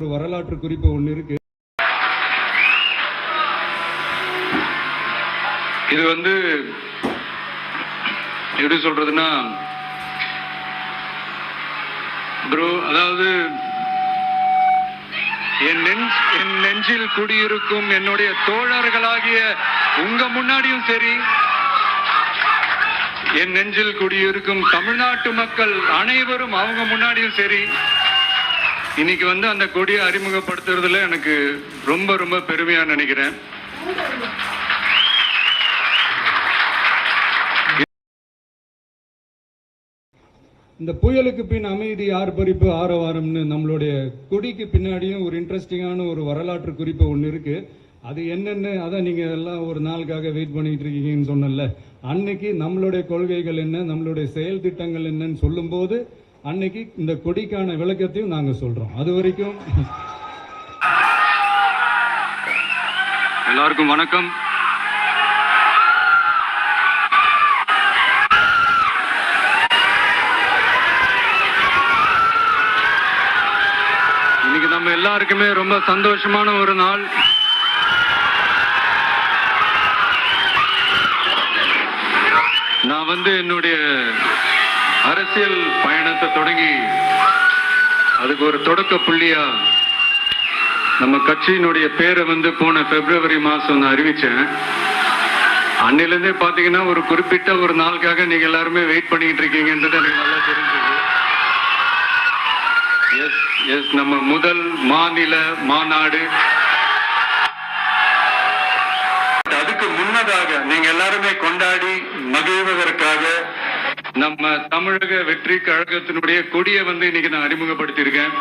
ஒரு வரலாற்று குறிப்பு ஒன்று இருக்கு. இது வந்து எப்படி சொல்றதுன்னா ப்ரோ அதாவது என் நெஞ்ச் என் நெஞ்சில் குடியிருக்கும் என்னுடைய தோழர்களாகிய உங்க முன்னாடியும் சரி என் நெஞ்சில் குடியிருக்கும் தமிழ்நாட்டு மக்கள் அனைவரும் அவங்க முன்னாடியும் சரி இன்னைக்கு வந்து அந்த கொடியை அறிமுகப்படுத்துறதுல எனக்கு ரொம்ப ரொம்ப பெருமையா நினைக்கிறேன். இந்த புயலுக்கு பின் அமைதி ஆர்ப்பரிப்பு ஆரவாரம்னு நம்மளுடைய கொடிக்கு பின்னாடியும் ஒரு இன்ட்ரெஸ்டிங்கான ஒரு வரலாற்று குறிப்பு ஒன்று இருக்கு. அது என்னென்னு அதான் நீங்கள் எல்லாம் ஒரு நாளுக்காக வெயிட் பண்ணிட்டு இருக்கீங்கன்னு சொன்னல அன்னைக்கு நம்மளுடைய கொள்கைகள் என்ன நம்மளுடைய செயல் திட்டங்கள் என்னன்னு சொல்லும்போது அன்னைக்கு இந்த கொடிக்கான விளக்கத்தையும் நாங்க சொல்றோம். அது வரைக்கும் எல்லாருக்கும் வணக்கம். இன்னைக்கு நம்ம எல்லாருக்குமே ரொம்ப சந்தோஷமான ஒரு நாள். நான் வந்து என்னுடைய அரசியல் பயணத்தை தொடங்கி அதுக்கு ஒரு தொடக்க புள்ளியா நம்ம கட்சியினுடைய பேரை வந்து போன பிப்ரவரி மாசம் நான் அறிவிச்சேன் அன்னிலிருந்தே பாத்தீங்கன்னா ஒரு குறிப்பிட்ட ஒரு நாளுக்காக நீங்க எல்லாருமே வெயிட் பண்ணிக்கிட்டு இருக்கீங்கன்றது எனக்கு நல்லா தெரிஞ்சது. எஸ் எஸ் நம்ம முதல் மாநில மாநாடு. அதுக்கு முன்னதாக நீங்க எல்லாருமே நம்ம தமிழக வெற்றி கழகத்தினுடைய கொடியை வந்து இன்னைக்கு நான் அறிமுகப்படுத்தியிருக்கேன்.